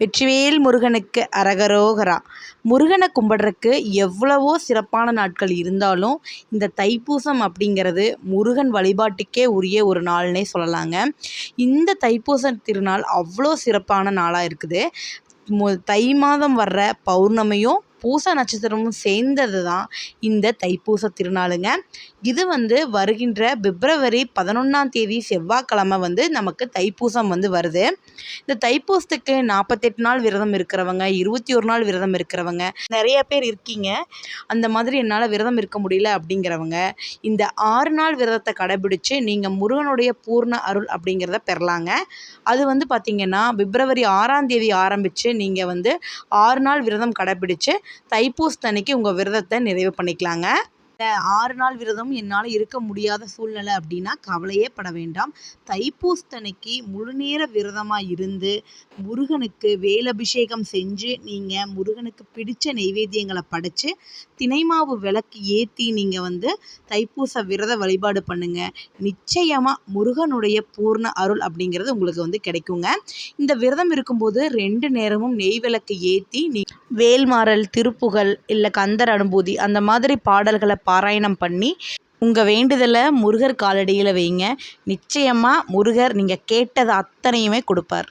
வெற்றிவேல் முருகனுக்கு அரகரோகரா. முருகனை கும்பிட்றக்கு எவ்வளவோ சிறப்பான நாட்கள் இருந்தாலும் இந்த தைப்பூசம் அப்படிங்கிறது முருகன் வழிபாட்டுக்கே உரிய ஒரு நாள்னே சொல்லலாங்க. இந்த தைப்பூச திருநாள் அவ்வளோ சிறப்பான நாளாக இருக்குது. தை மாதம் வர்ற பௌர்ணமியும் பூச நட்சத்திரமும் சேர்ந்தது தான் இந்த தைப்பூச திருநாளுங்க. இது வந்து வருகின்ற பிப்ரவரி பதினொன்றாம் தேதி செவ்வாய்க்கிழமை வந்து நமக்கு தைப்பூசம் வந்து வருது. இந்த தைப்பூசத்துக்கு நாற்பத்தெட்டு நாள் விரதம் இருக்கிறவங்க இருபத்தி ஒரு நாள் விரதம் இருக்கிறவங்க நிறைய பேர் இருக்கீங்க. அந்த மாதிரி என்னால் விரதம் இருக்க முடியல அப்படிங்கிறவங்க இந்த ஆறு நாள் விரதத்தை கடைபிடிச்சு நீங்கள் முருகனுடைய பூர்ண அருள் அப்படிங்கிறத பெறலாங்க. அது வந்து பார்த்திங்கன்னா பிப்ரவரி ஆறாம் தேதி ஆரம்பித்து நீங்கள் வந்து ஆறு நாள் விரதம் கடைபிடிச்சு தைப்பூசத்தன்னைக்கு உங்கள் விரதத்தை நிறைவு பண்ணிக்கலாங்க. ஆறு நாள் விரதம் என்னால் இருக்க முடியாத சூழ்நிலை அப்படின்னா கவலையே பட வேண்டாம். தைப்பூசத்தன்னைக்கு முழுநேர விரதமாக இருந்து முருகனுக்கு வேலபிஷேகம் செஞ்சு நீங்கள் முருகனுக்கு பிடிச்ச நெய்வேத்தியங்களை படைச்சு தினைமாவு விளக்கு ஏற்றி நீங்கள் வந்து தைப்பூச விரத வழிபாடு பண்ணுங்கள் நிச்சயமாக முருகனுடைய பூர்ண அருள் அப்படிங்கிறது உங்களுக்கு வந்து கிடைக்குங்க. இந்த விரதம் இருக்கும்போது ரெண்டு நேரமும் நெய் விளக்கு ஏற்றி நீ வேல்மாறல் திருப்புகழ் இல்லை கந்தர் அனுபூதி அந்த மாதிரி பாடல்களை பாராயணம் பண்ணி உங்கள் வேண்டுதலை முருகர் காலடியில் வைங்க. நிச்சயமாக முருகர் நீங்கள் கேட்டது அத்தனையுமே கொடுப்பார்.